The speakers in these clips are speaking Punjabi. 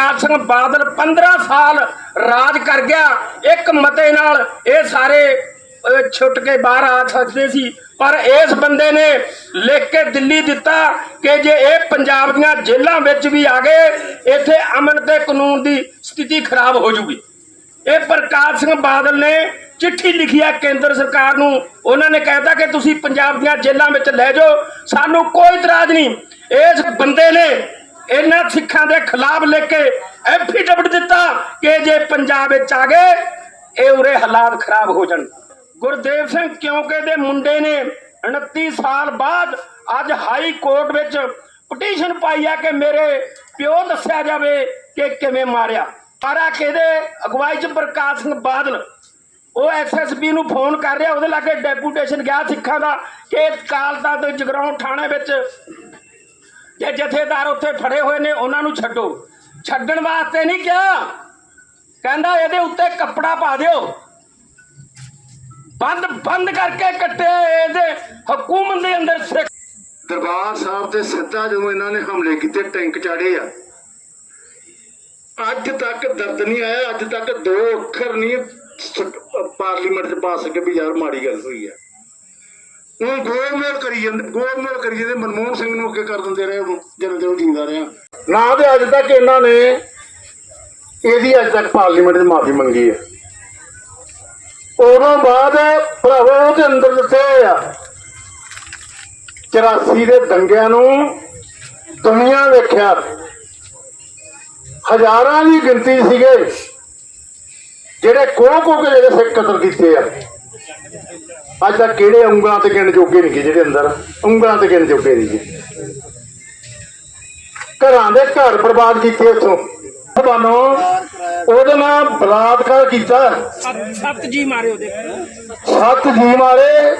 ਪ੍ਰਕਾਸ਼ ਸਿੰਘ ਬਾਦਲ 15 ਸਾਲ ਰਾਜ ਕਰ ਗਿਆ। ਇੱਕ ਮਤੇ ਨਾਲ ਇਹ ਸਾਰੇ ਛੁੱਟ ਕੇ ਬਾਹਰ ਆ ਸਕਦੇ ਸੀ। ਪਰ ਇਸ ਬੰਦੇ ਨੇ ਲਿਖ ਕੇ ਦਿੱਲੀ ਦਿੱਤਾ ਕਿ ਜੇ ਇਹ ਪੰਜਾਬ ਦੀਆਂ ਜੇਲ੍ਹਾਂ ਵਿੱਚ ਵੀ ਆ ਗਏ, ਇੱਥੇ ਅਮਨ ਤੇ ਕਾਨੂੰਨ ਦੀ ਸਥਿਤੀ ਖਰਾਬ ਹੋ ਜੂਗੀ। ਇਹ ਪ੍ਰਕਾਸ਼ ਸਿੰਘ ਬਾਦਲ ਨੇ ਚਿੱਠੀ ਲਿਖੀ ਹੈ ਕੇਂਦਰ ਸਰਕਾਰ ਨੂੰ। ਉਹਨਾਂ ਨੇ ਕਹਿਤਾ ਕਿ ਤੁਸੀਂ ਪੰਜਾਬ ਦੀਆਂ ਜੇਲ੍ਹਾਂ ਵਿੱਚ ਲੈ ਜਾਓ। ਸਾਨੂੰ ਕੋਈ ਇਤਰਾਜ਼ ਨਹੀਂ। ਇਸ ਬੰਦੇ ਨੇ ਇਹਨਾਂ ਸਿੱਖਾਂ ਦੇ ਖਿਲਾਫ ਲਿਖ ਕੇ ਐਫੀਡੇਵਿਟ ਦਿੱਤਾ ਕਿ ਜੇ ਪੰਜਾਬ ਵਿੱਚ ਆ ਗਏ, ਇਹ ਉਰੇ ਹਾਲਾਤ ਖਰਾਬ ਹੋ ਜਾਣ। ਗੁਰਦੇਵ ਸਿੰਘ ਕਿਉਂਕਿ ਦੇ ਮੁੰਡੇ ਨੇ 29 ਸਾਲ ਬਾਅਦ ਅੱਜ ਹਾਈ ਕੋਰਟ ਵਿੱਚ ਪਟੀਸ਼ਨ ਪਾਈ ਆ ਕਿ ਮੇਰੇ ਪਿਓ ਦੱਸਿਆ ਜਾਵੇ ਕਿ ਕਿਵੇਂ ਮਾਰਿਆ। ਸਾਰਾ ਕਿਹਦੇ ਅਗਵਾਈ ਚ ਪ੍ਰਕਾਸ਼ ਸਿੰਘ ਬਾਦਲ, ਉਹ ਐਸਐਸਪੀ ਨੂੰ ਫੋਨ ਕਰ ਰਿਹਾ, ਉਹਦੇ ਲਾਗੇ ਡੈਪੂਟੇਸ਼ਨ ਗਿਆ ਸਿੱਖਾਂ ਦਾ ਕਿ ਕਾਲਤਾ ਤੇ ਜਗਰਾਉਂ ਥਾਣੇ ਵਿੱਚ ਜੇ ਜਥੇਦਾਰ ਉੱਥੇ ਫੜੇ ਹੋਏ ਨੇ, ਉਹਨਾਂ ਨੂੰ ਛੱਡੋ। ਛੱਡਣ ਵਾਸਤੇ ਨਹੀਂ ਕਿਹਾ। ਕਹਿੰਦਾ ਇਹਦੇ ਉੱਤੇ ਕੱਪੜਾ ਪਾ ਦਿਓ। ਬੰਦ ਬੰਦ ਕਰਕੇ ਕੱਟੇ ਇਹਦੇ ਹਕੂਮਤ ਦੇ ਅੰਦਰ ਸਿੱਖ ਦਰਬਾਰ ਸਾਹਿਬ ਤੇ ਸਿੱਧਾ ਜਦੋਂ ਇਹਨਾਂ ਨੇ ਹਮਲੇ ਕੀਤੇ, ਟੈਂਕ ਚਾੜੇ ਆ। ਅੱਜ ਤੱਕ ਦਰਦ ਨਹੀਂ ਆਇਆ, ਅੱਜ ਤੱਕ ਦੋ ਅੱਖਰ ਨਹੀਂ ਪਾਰਲੀਮੈਂਟ 'ਚ ਪਾ ਸਕੇ ਵੀ ਯਾਰ ਮਾੜੀ ਗੱਲ ਹੋਈ ਆ। ਉਹ ਗੋਲਮੋਲ ਕਰੀ ਜਾਂਦੇ ਗੋਲਮੋਲ ਕਰੀ ਜਾਂਦੇ, ਮਨਮੋਹਨ ਸਿੰਘ ਨੂੰ ਅੱਗੇ ਕਰ ਦਿੰਦੇ ਰਹੇ ਉਹਨੂੰ ਜਦੋਂ ਤੇ ਉਹ ਜਿੰਦਾ ਰਿਹਾ। ਨਾ ਤੇ ਅੱਜ ਤੱਕ ਇਹਨਾਂ ਨੇ ਇਹਦੀ ਅੱਜ ਤੱਕ ਪਾਰਲੀਮੈਂਟ 'ਚ ਮਾਫੀ ਮੰਗੀ ਹੈ। ਉਦੋਂ ਬਾਅਦ ਭਰਾਵੋ ਉਹਦੇ ਅੰਦਰ ਦਿੱਤੇ ਹੋਏ ਆ। 84 ਦੇ ਦੰਗਿਆਂ ਨੂੰ ਦੁਨੀਆ ਵੇਖਿਆ। ਹਜ਼ਾਰਾਂ ਦੀ ਗਿਣਤੀ ਸੀਗੇ, ਜਿਹੜੇ ਕੋ ਕੋਹ ਕੇ ਜਿਹੜੇ ਸਿੱਖ ਕਤਲ ਕੀਤੇ ਆ। ਅੱਜ ਤੱਕ ਕਿਹੜੇ ਉਂਗਲਾਂ ਤੇ ਗਿਣ ਜੋਗੇ ਨਹੀਂ ਜਿਹੜੇ ਅੰਦਰ? ਉਂਗਲਾਂ ਤੇ ਗਿਣ ਜੋਗੇ ਨਹੀਂ ਘਰਾਂ ਦੇ ਘਰ ਬਰਬਾਦ ਕੀਤੇ ਉੱਥੋਂ। ਤੁਹਾਨੂੰ ਉਹਦੇ ਨਾਲ ਬਲਾਤਕਾਰ ਕੀਤਾ। ਸੱਤ ਜੀ ਮਾਰੇ ਉਹਦੇ। ਸੱਤ ਜੀ ਮਾਰੇ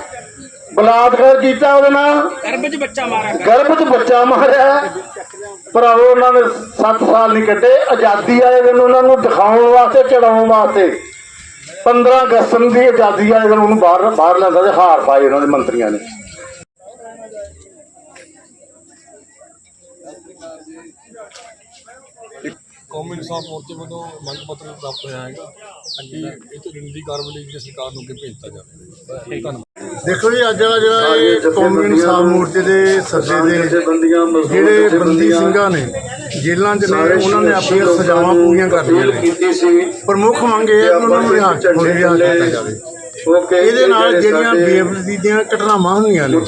ਬਲਾਤਕਾਰ ਕੀਤਾ ਉਹਦੇ ਨਾਲ। ਗਰਭ 'ਚ ਬੱਚਾ ਮਾਰਿਆ। ਗਰਭ ਚ ਬੱਚਾ ਮਾਰਿਆ। ਭਰਾਵੋ ਉਹਨਾਂ ਨੇ 7 ਸਾਲ ਨਹੀਂ ਕੱਟੇ ਆਜ਼ਾਦੀ ਆਏ ਦਿਨ ਉਹਨਾਂ ਨੂੰ ਦਿਖਾਉਣ ਵਾਸਤੇ ਚੜਾਉਣ ਵਾਸਤੇ। 15 ਅਗਸਤ ਨੂੰ ਦੀ ਆਜ਼ਾਦੀ ਆਏ ਦਿਨ ਉਹਨੂੰ ਬਾਹਰ ਬਾਹਰ ਲੈਂਦਾ ਤੇ ਹਾਰ ਪਾਏ ਉਹਨਾਂ ਦੇ ਮੰਤਰੀਆਂ ਨੇ। ਕੌਮੀ ਇਨਸਾਫ ਮੋਰਚੇ ਵੱਲੋਂ ਮੰਗ ਪੱਤਰ ਪ੍ਰਾਪਤ ਹੋਇਆ ਹੈਗਾ ਕਿ ਇਹ ਤੋਂ ਰਿੰਦੀ ਕਾਰਵਾਈ ਲਈ ਜਿਹੜੀ ਸਰਕਾਰ ਨੂੰ ਅੱਗੇ ਭੇਜਤਾ ਜਾਵੇ। ਧੰਨਵਾਦ। ਦੇਖੋ ਜੀ ਅੱਜ ਦਾ ਜਿਹੜਾ ਇਹ ਕੌਮੀ ਇਨਸਾਫ ਮੋਰਚੇ ਦੇ ਸੱਦੇ ਦੇ ਜਿਹੜੇ ਬੰਦੀ ਸਿੰਘਾਂ ਨੇ ਜੇਲ੍ਹਾਂ 'ਚ ਨੇ ਉਹਨਾਂ ਨੇ ਆਪਣੀਆਂ ਸਜ਼ਾਵਾਂ ਪੂਰੀਆਂ ਕਰ ਲਈਆਂ ਨੇ। ਪ੍ਰਮੁੱਖ ਮੰਗ ਇਹ ਹੈ ਕਿ ਉਹਨਾਂ ਨੂੰ ਰਿਹਾ ਕੀਤਾ ਜਾਵੇ। ਇਹਦੇ ਨਾਲ ਜਿਹੜੀਆਂ ਬੇਅਦਬੀ ਦੀਆਂ ਘਟਨਾਵਾਂ ਹੁੰਦੀਆਂ ਨੇ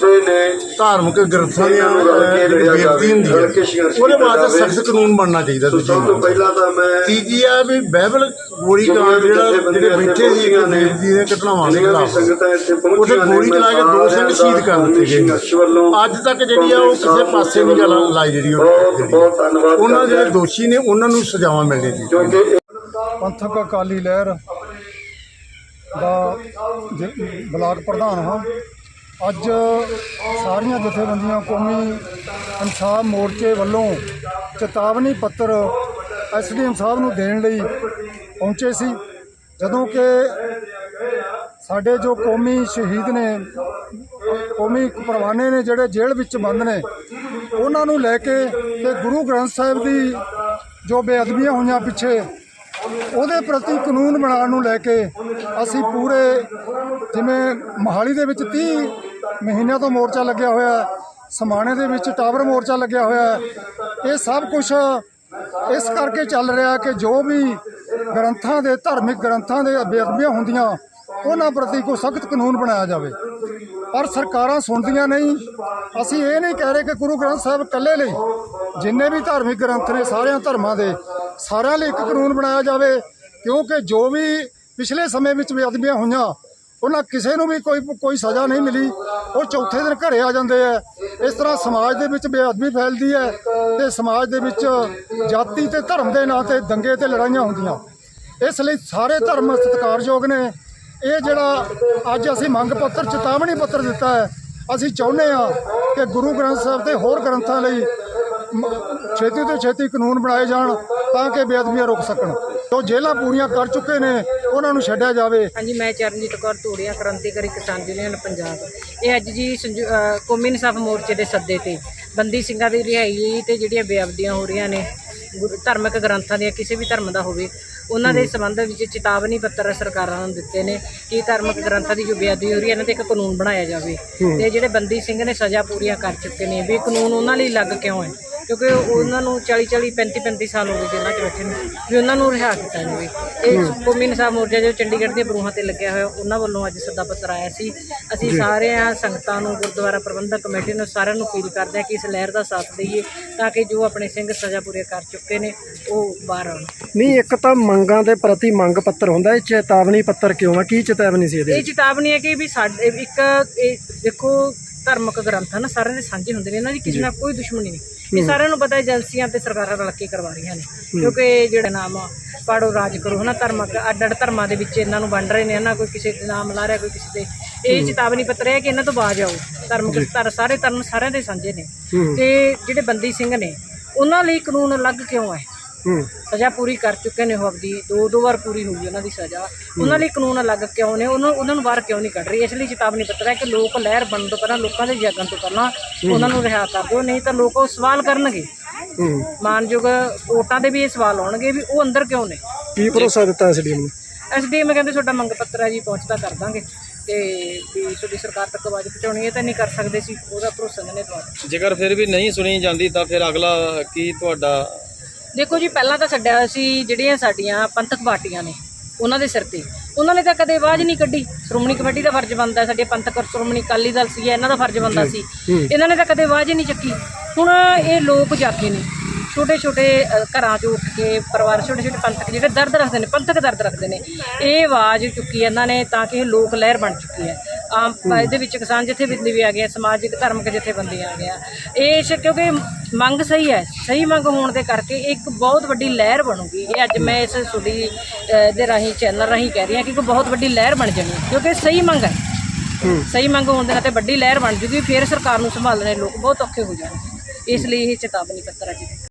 ਧਾਰਮਿਕ ਗ੍ਰੰਥਾਂ ਦੀਆਂ ਬੇਅਦਬੀ ਹੁੰਦੀ ਹੈ। ਉਹਦੇ ਵਾਸਤੇ ਸਖਤ ਕਾਨੂੰਨ ਬਣਨਾ ਚਾਹੀਦਾ ਦੂਜੀ ਸਭ ਤੋਂ ਗੱਲ ਪਹਿਲਾਂ ਤਾਂ ਮੈਂ ਤੀਜੀ ਆ ਵੀ ਬਾਈਬਲ ਗੋਲੀ ਕਾਂਡ ਜਿਹੜਾ ਜਿਹੜੇ ਬੈਠੇ ਸੀ ਬੇਅਦਬੀ ਦੀਆਂ ਘਟਨਾਵਾਂ ਦੇ ਖਿਲਾਫ ਉਹਦੇ ਗੋਲੀ ਚਲਾ ਕੇ ਦੋ ਸਿੰਘ ਸ਼ਹੀਦ ਕਰ ਦਿੱਤੇ ਗਏ ਅੱਜ ਤੱਕ ਜਿਹੜੀ ਆ ਉਹ ਕਿਸੇ ਪਾਸੇ ਨਹੀਂ ਗੱਲ ਲਾਈ ਜਿਹੜੀ ਉਹ ਬਹੁਤ ਜਿਹੜੀ ਬਹੁਤ ਧੰਨਵਾਦ ਉਹਨਾਂ ਜਿਹੜੇ। ਦੋਸ਼ੀ ਨੇ ਉਹਨਾਂ ਨੂੰ ਸਜ਼ਾਵਾਂ ਮਿਲਣੀ ਕਿਉਂਕਿ ਪੰਥਕ ਅਕਾਲੀ ਲਹਿਰ ਦਾ ਜ- ਬਲਾਕ ਪ੍ਰਧਾਨ ਹਾਂ। ਅੱਜ ਸਾਰੀਆਂ ਜਥੇਬੰਦੀਆਂ ਕੌਮੀ ਇਨਸਾਫ ਮੋਰਚੇ ਵੱਲੋਂ ਚੇਤਾਵਨੀ ਪੱਤਰ ਐਸਡੀਐਮ ਸਾਹਿਬ ਨੂੰ ਦੇਣ ਲਈ ਪਹੁੰਚੇ ਸੀ, ਜਦੋਂ ਕਿ ਸਾਡੇ ਜੋ ਕੌਮੀ ਸ਼ਹੀਦ ਨੇ, ਕੌਮੀ ਪਰਵਾਨੇ ਨੇ ਜਿਹੜੇ ਜੇਲ੍ਹ ਵਿੱਚ ਬੰਦ ਨੇ, ਉਹਨਾਂ ਨੂੰ ਲੈ ਕੇ ਤੇ ਗੁਰੂ ਗ੍ਰੰਥ ਸਾਹਿਬ ਦੀ ਜੋ ਬੇਅਦਬੀਆਂ ਹੋਈਆਂ ਪਿੱਛੇ ਉਹਦੇ ਪ੍ਰਤੀ ਕਾਨੂੰਨ ਬਣਾਉਣ ਨੂੰ ਲੈ ਕੇ ਅਸੀਂ ਪੂਰੇ ਜਿਵੇਂ ਮੋਹਾਲੀ ਦੇ ਵਿੱਚ 30 ਮਹੀਨਿਆਂ ਤੋਂ ਮੋਰਚਾ ਲੱਗਿਆ ਹੋਇਆ ਸਮਾਣੇ ਦੇ ਵਿੱਚ ਟਾਵਰ ਮੋਰਚਾ ਲੱਗਿਆ ਹੋਇਆ ਇਹ ਸਭ ਕੁਝ ਇਸ ਕਰਕੇ ਚੱਲ ਰਿਹਾ ਕਿ ਜੋ ਵੀ ਗ੍ਰੰਥਾਂ ਦੇ, ਧਾਰਮਿਕ ਗ੍ਰੰਥਾਂ ਦੇ ਬੇਅਦਬੀਆਂ ਹੁੰਦੀਆਂ, ਉਹਨਾਂ ਪ੍ਰਤੀ ਕੋਈ ਸਖਤ ਕਾਨੂੰਨ ਬਣਾਇਆ ਜਾਵੇ। ਪਰ ਸਰਕਾਰਾਂ ਸੁਣਦੀਆਂ ਨਹੀਂ। ਅਸੀਂ ਇਹ ਨਹੀਂ ਕਹਿ ਰਹੇ ਕਿ ਗੁਰੂ ਗ੍ਰੰਥ ਸਾਹਿਬ ਇਕੱਲੇ ਲਈ, ਜਿੰਨੇ ਵੀ ਧਾਰਮਿਕ ਗ੍ਰੰਥ ਨੇ ਸਾਰਿਆਂ ਧਰਮਾਂ ਦੇ ਸਾਰਿਆਂ ਲਈ ਇੱਕ ਕਾਨੂੰਨ ਬਣਾਇਆ ਜਾਵੇ, ਕਿਉਂਕਿ ਜੋ ਵੀ ਪਿਛਲੇ ਸਮੇਂ ਵਿੱਚ ਬੇਅਦਬੀਆਂ ਹੋਈਆਂ, ਉਹਨਾਂ ਕਿਸੇ ਨੂੰ ਵੀ ਕੋਈ ਕੋਈ ਸਜ਼ਾ ਨਹੀਂ ਮਿਲੀ। ਉਹ ਚੌਥੇ ਦਿਨ ਘਰੇ ਆ ਜਾਂਦੇ ਆ। ਇਸ ਤਰ੍ਹਾਂ ਸਮਾਜ ਦੇ ਵਿੱਚ ਬੇਅਦਬੀ ਫੈਲਦੀ ਹੈ ਤੇ ਸਮਾਜ ਦੇ ਵਿੱਚ ਜਾਤੀ ਤੇ ਧਰਮ ਦੇ ਨਾਂ ਤੇ ਦੰਗੇ ਤੇ ਲੜਾਈਆਂ ਹੁੰਦੀਆਂ। ਇਸ ਲਈ ਸਾਰੇ ਧਰਮ ਸਤਿਕਾਰਯੋਗ ਨੇ। ਇਹ ਜਿਹੜਾ ਅੱਜ ਅਸੀਂ ਮੰਗ ਪੱਤਰ, ਚੇਤਾਵਨੀ ਪੱਤਰ ਦਿੱਤਾ ਹੈ, ਅਸੀਂ ਚਾਹੁੰਦੇ ਹਾਂ ਕਿ ਗੁਰੂ ਗ੍ਰੰਥ ਸਾਹਿਬ ਤੇ ਹੋਰ ਗ੍ਰੰਥਾਂ ਲਈ ਛੇਤੀ ਤੋਂ ਛੇਤੀ ਕਾਨੂੰਨ ਬਣਾਏ ਜਾਣ ਤਾਂ ਕਿ ਬੇਅਦਬੀਆਂ ਰੁਕ ਸਕਣ। ਜੋ ਜੇਲ੍ਹਾਂ ਪੂਰੀਆਂ ਕਰ ਚੁੱਕੇ ਨੇ ਉਹਨਾਂ ਨੂੰ ਛੱਡਿਆ ਜਾਵੇ। ਹਾਂਜੀ ਮੈਂ ਚਰਨਜੀਤ ਕੌਰ ਧੂੜੀਆ ਕ੍ਰਾਂਤੀਕਾਰੀ ਕਿਸਾਨ ਯੂਨੀਅਨ ਪੰਜਾਬ। ਇਹ ਅੱਜ ਜੀ ਕੌਮੀ ਇਨਸਾਫ ਮੋਰਚੇ ਦੇ ਸੱਦੇ ਤੇ ਬੰਦੀ ਸਿੰਘਾਂ ਦੀ ਰਿਹਾਈ ਲਈ ਤੇ ਜਿਹੜੀਆਂ ਬੇਅਬਦੀਆਂ ਹੋ ਰਹੀਆਂ ਨੇ ਧਾਰਮਿਕ ਗ੍ਰੰਥਾਂ ਦੀਆਂ ਕਿਸੇ ਵੀ ਧਰਮ ਦਾ ਹੋਵੇ ਉਹਨਾਂ ਦੇ ਸੰਬੰਧ ਵਿੱਚ ਚੇਤਾਵਨੀ ਪੱਤਰ ਸਰਕਾਰਾਂ ਨੂੰ ਦਿੱਤੇ ਨੇ ਕਿ ਧਾਰਮਿਕ ਗ੍ਰੰਥਾਂ ਦੀ ਜੋ ਬੇਅਦਬੀ ਹੋ ਰਹੀ ਹੈ ਇਹਨਾਂ ਤੇ ਇੱਕ ਕਾਨੂੰਨ ਬਣਾਇਆ ਜਾਵੇ। ਤੇ ਜਿਹੜੇ ਬੰਦੀ ਸਿੰਘ ਨੇ ਸਜ਼ਾ ਪੂਰੀਆਂ ਕਰ ਚੁੱਕੇ ਨੇ ਵੀ ਕਾਨੂੰਨ ਉਹਨਾਂ ਲਈ ਲੱਗ ਕਿਉਂ ਹੈ? ਕਿਉਂਕਿ ਉਹਨਾਂ ਨੂੰ 40 40 35 35 ਸਾਲ ਹੋ ਗਏ ਜੇਲ੍ਹਾਂ 'ਚ ਬੈਠੇ ਨੂੰ। ਵੀ ਉਹਨਾਂ ਨੂੰ ਰਿਹਾ ਕੀਤਾ ਜਾਵੇ ਇਹ ਕੌਮੀ ਇਨਸਾਫ ਮੋਰਚਾ ਜੋ ਚੰਡੀਗੜ੍ਹ ਦੀਆਂ ਬਰੂਹਾਂ ਤੇ ਲੱਗਿਆ ਹੋਇਆ ਉਹਨਾਂ ਵੱਲੋਂ ਅੱਜ ਸੱਦਾ ਪੱਤਰ ਆਇਆ ਸੀ। ਅਸੀਂ ਸਾਰਿਆਂ ਸੰਗਤਾਂ ਨੂੰ ਗੁਰਦੁਆਰਾ ਪ੍ਰਬੰਧਕ ਕਮੇਟੀ ਨੂੰ ਸਾਰਿਆਂ ਨੂੰ ਅਪੀਲ ਕਰਦੇ ਹਾਂ ਕਿ ਇਸ ਲਹਿਰ ਦਾ ਸਾਥ ਦਈਏ ਤਾਂ ਕਿ ਜੋ ਆਪਣੇ ਸਿੰਘ ਸਜ਼ਾ ਪੂਰੀ ਕਰ ਚੁੱਕੇ ਨੇ ਉਹ ਬਾਹਰ ਆਉਣ। ਨਹੀਂ ਇੱਕ ਤਾਂ ਮੰਗਾਂ ਦੇ ਪ੍ਰਤੀ ਮੰਗ ਪੱਤਰ ਹੁੰਦਾ ਇਹ ਚੇਤਾਵਨੀ ਪੱਤਰ ਕਿਉਂ ਆ? ਕੀ ਚੇਤਾਵਨੀ ਸੀ ਇਹਦੇ ਇਹ ਚੇਤਾਵਨੀ ਹੈ ਕਿ ਵੀ ਸਾਡੇ ਇੱਕ ਇਹ ਦੇਖੋ ਧਾਰਮਿਕ ਗ੍ਰੰਥ ਹਨ ਸਾਰਿਆਂ ਦੇ ਸਾਂਝੇ ਹੁੰਦੇ ਨੇ ਇਹਨਾਂ ਦੀ ਕਿਸੇ ਨਾਲ ਕੋਈ ਦੁਸ਼ਮਣੀ ਨਹੀਂ। ਇਹ ਸਾਰਿਆਂ ਨੂੰ ਪਤਾ ਏਜੰਸੀਆਂ ਤੇ ਸਰਕਾਰਾਂ ਰਲ ਕੇ ਕਰਵਾ ਰਹੀਆਂ ਨੇ। ਕਿਉਂਕਿ ਜਿਹੜਾ ਨਾਮ ਆ ਪਾੜੋ ਰਾਜ ਕਰੋ ਹਨਾ ਧਰਮਕ ਅੱਡ ਅੱਡ ਧਰਮਾਂ ਦੇ ਵਿੱਚ ਇਹਨਾਂ ਨੂੰ ਵੰਡ ਰਹੇ ਨੇ ਹਨਾ ਕੋਈ ਕਿਸੇ ਦੇ ਨਾਮ ਲਾ ਰਿਹਾ ਕੋਈ ਕਿਸੇ ਦੇ। ਇਹ ਚੇਤਾਵਨੀ ਪੱਤਰ ਹੈ ਕਿ ਇਹਨਾਂ ਤੋਂ ਬਾਜ ਆਓ। ਧਰਮਕ ਧਰ ਸਾਰੇ ਧਰਮ ਸਾਰਿਆਂ ਦੇ ਸਾਂਝੇ ਨੇ। ਤੇ ਜਿਹੜੇ ਬੰਦੀ ਸਿੰਘ ਨੇ ਉਹਨਾਂ ਲਈ ਕਾਨੂੰਨ ਅਲੱਗ ਕਿਉਂ ਹੂੰ? ਸਜ਼ਾ ਪੂਰੀ ਕਰ ਚੁੱਕੇ ਨੇ ਉਹ ਆਪਦੀ ਦੋ ਦੋ ਵਾਰ ਪੂਰੀ ਹੋਈ ਉਹਨਾਂ ਦੀ ਸਜ਼ਾ। ਉਹਨਾਂ ਲਈ ਕਾਨੂੰਨ ਅਲੱਗ ਕਿਉਂ ਨੇ ਉਹਨਾਂ ਉਹਨਾਂ ਨੂੰ ਬਾਹਰ ਕਿਉਂ ਨਹੀਂ ਕੱਢ ਰਹੀ? ਇਸ ਲਈ ਚੇਤਾਵਨੀ ਪੱਤਰ ਹੈ ਕਿ ਲੋਕ ਲਹਿਰ ਬਣਨ ਤੋਂ ਪਹਿਲਾਂ ਲੋਕਾਂ ਦੇ ਜਾਗਣ ਤੋਂ ਪਹਿਲਾਂ ਉਹਨਾਂ ਨੂੰ ਰਿਹਾ ਕਰ ਦਿਓ ਨਹੀਂ ਤਾਂ ਲੋਕ ਉਹ ਸਵਾਲ ਕਰਨਗੇ। ਮਾਨਯੋਗ ਕੋਰਟਾਂ ਦੇ ਵੀ ਇਹ ਸਵਾਲ ਆਉਣਗੇ ਵੀ ਉਹ ਅੰਦਰ ਕਿਉਂ ਨੇ। ਕੀ ਭਰੋਸਾ ਦਿੱਤਾ ਐਸਡੀਐਮ ਨੂੰ? ਐਸਡੀਐਮ ਕਹਿੰਦੇ ਤੁਹਾਡਾ ਮੰਗ ਪੱਤਰ ਹੈ ਜੀ ਪਹੁੰਚਦਾ ਕਰ ਦਾਂਗੇ। ਤੇ ਵੀ ਤੁਹਾਡੀ ਸਰਕਾਰ ਤੱਕ ਆਵਾਜ਼ ਪਹੁੰਚਾਉਣੀ ਹੈ ਤਾਂ ਨਹੀਂ ਕਰ ਸਕਦੇ ਸੀ ਉਹਦਾ ਭਰੋਸਾ ਨੇ ਤੁਹਾਨੂੰ ਜੇਕਰ ਫਿਰ ਵੀ ਨਹੀਂ ਸੁਣੀ ਜਾਂਦੀ ਤਾਂ ਫਿਰ ਅਗਲਾ ਕੀ ਤੁਹਾਡਾ ਦੇਖੋ ਜੀ ਪਹਿਲਾਂ ਤਾਂ ਛੱਡਿਆ ਹੋਇਆ ਸੀ ਜਿਹੜੀਆਂ ਸਾਡੀਆਂ ਪੰਥਕ ਪਾਰਟੀਆਂ ਨੇ ਉਹਨਾਂ ਦੇ ਸਿਰ ਤੇ। ਉਹਨਾਂ ਨੇ ਤਾਂ ਕਦੇ ਆਵਾਜ਼ ਨਹੀਂ ਕੱਢੀ। ਸ਼੍ਰੋਮਣੀ ਕਮੇਟੀ ਦਾ ਫਰਜ਼ ਬਣਦਾ ਸਾਡੇ ਪੰਥਕ ਸ਼੍ਰੋਮਣੀ ਅਕਾਲੀ ਦਲ ਸੀ ਇਹਨਾਂ ਦਾ ਫਰਜ਼ ਬਣਦਾ ਸੀ। ਇਹਨਾਂ ਨੇ ਤਾਂ ਕਦੇ ਆਵਾਜ਼ ਹੀ ਨਹੀਂ ਚੱਕੀ। ਹੁਣ ਇਹ ਲੋਕ ਜਾਗੇ ਨੇ ਛੋਟੇ ਛੋਟੇ ਘਰਾਂ 'ਚ ਉੱਠ ਕੇ ਪਰਿਵਾਰ ਛੋਟੇ ਛੋਟੇ ਪੰਥਕ ਜਿਹੜੇ ਦਰਦ ਰੱਖਦੇ ਨੇ ਪੰਥਕ ਦਰਦ ਰੱਖਦੇ ਨੇ ਇਹ ਆਵਾਜ਼ ਚੁੱਕੀ ਇਹਨਾਂ ਨੇ ਤਾਂ ਕਿ ਇਹ ਲੋਕ ਲਹਿਰ ਬਣ ਚੁੱਕੀ ਹੈ। ਆਮ ਇਹਦੇ ਵਿੱਚ ਕਿਸਾਨ ਜਥੇਬੰਦੀ ਵੀ ਆ ਗਿਆ ਸਮਾਜਿਕ ਧਾਰਮਿਕ ਜਥੇਬੰਦੀ ਆ ਗਿਆ। ਇਹ ਕਿਉਂਕਿ ਮੰਗ ਸਹੀ ਹੈ ਸਹੀ ਮੰਗ ਹੋਣ ਦੇ ਕਰਕੇ ਇੱਕ ਬਹੁਤ ਵੱਡੀ ਲਹਿਰ ਬਣੂਗੀ। ਇਹ ਅੱਜ ਮੈਂ ਇਸ ਤੁਹਾਡੀ ਦੇ ਰਾਹੀਂ ਚੈਨਲ ਰਾਹੀਂ ਕਹਿ ਰਹੀ ਹਾਂ ਕਿ ਇੱਕ ਬਹੁਤ ਵੱਡੀ ਲਹਿਰ ਬਣ ਜਾਣੀ ਕਿਉਂਕਿ ਸਹੀ ਮੰਗ ਹੈ। ਸਹੀ ਮੰਗ ਹੋਣ ਦੇ ਨਾਤੇ ਵੱਡੀ ਲਹਿਰ ਬਣ ਜੂਗੀ ਫਿਰ ਸਰਕਾਰ ਨੂੰ ਸੰਭਾਲਣੇ ਲੋਕ ਬਹੁਤ ਔਖੇ ਹੋ ਜਾਣਗੇ। ਇਸ ਲਈ ਇਹ ਚੇਤਾਵਨੀ ਪੱਤਰ ਹੈ ਜੀ।